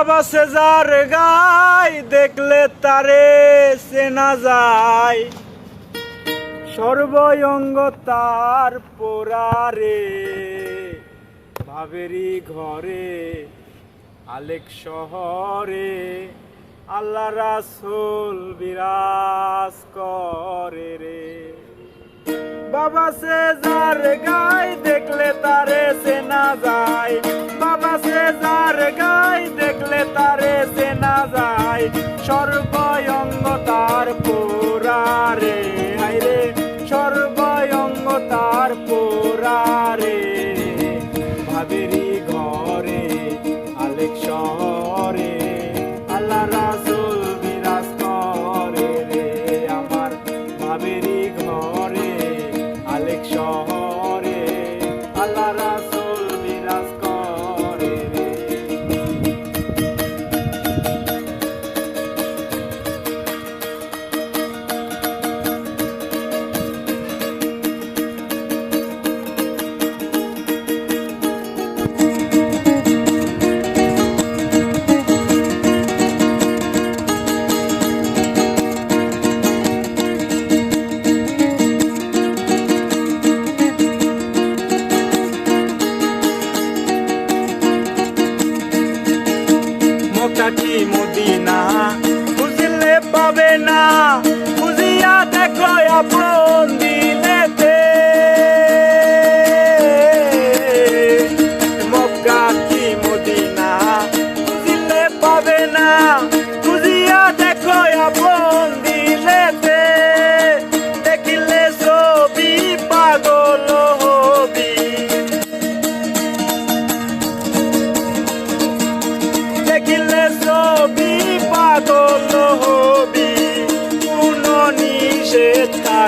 বাবা সেজার গাই, দেখলে তারে চেনা যায়। সর্বঙ্গ তার পোড়ারে ভাবেরি ঘরে, আলেক শহরে, আল্লাহ রাসুল বিরাজ করে রে। বাবা সে যার গাই, দেখলে তারে চেনা যায়। বাবা সে যার চেনা যায় সর্বঙ্গ তার পোরারে। হাইরে সর্বয়ঙ্গ তার পোরারে। ভাবেরি ঘরে, আলেক শহরে, আল্লাহ রাসুল বিরাজ করে রে। আমার ভাবেরি মদিনা বুঝলে পাবে না। বুঝিয়া দেখো আপন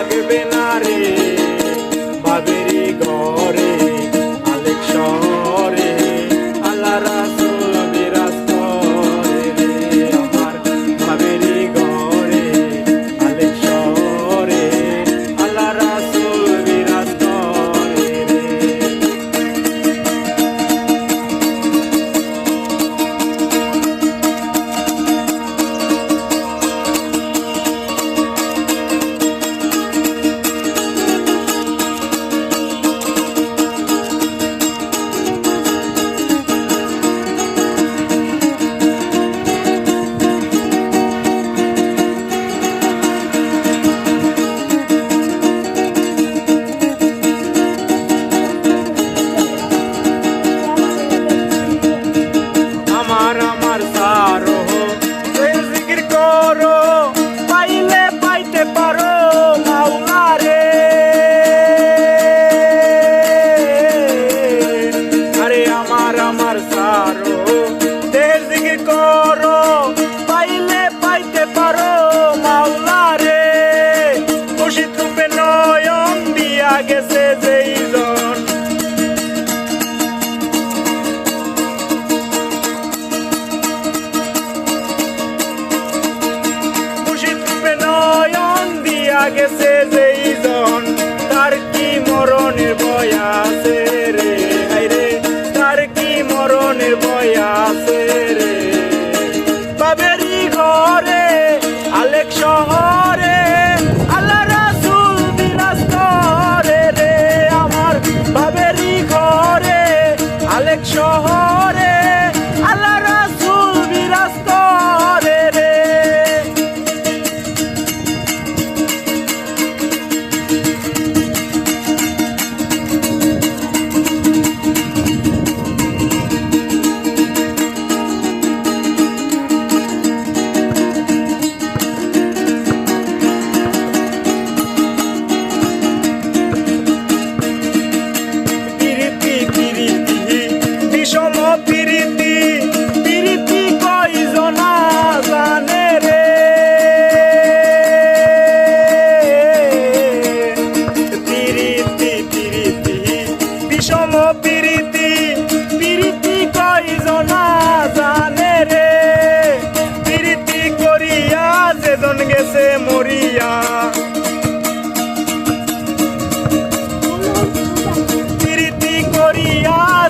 bebê na areia. দিয়া গেছে যেই তার কি মরণের ভয় আছে রে? হায়রে তার কি মরণের ভয় আছে রে? বাবেরি ঘরে, আলেক শহরে আল্লাহ রাসূল করে রে। আমার বাবেরি ঘরে, আলেক শহরে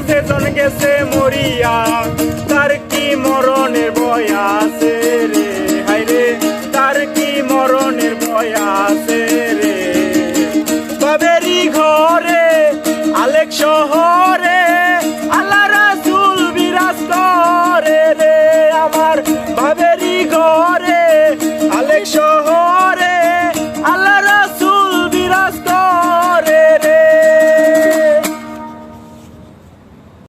যে জন গেছে মরিয়া।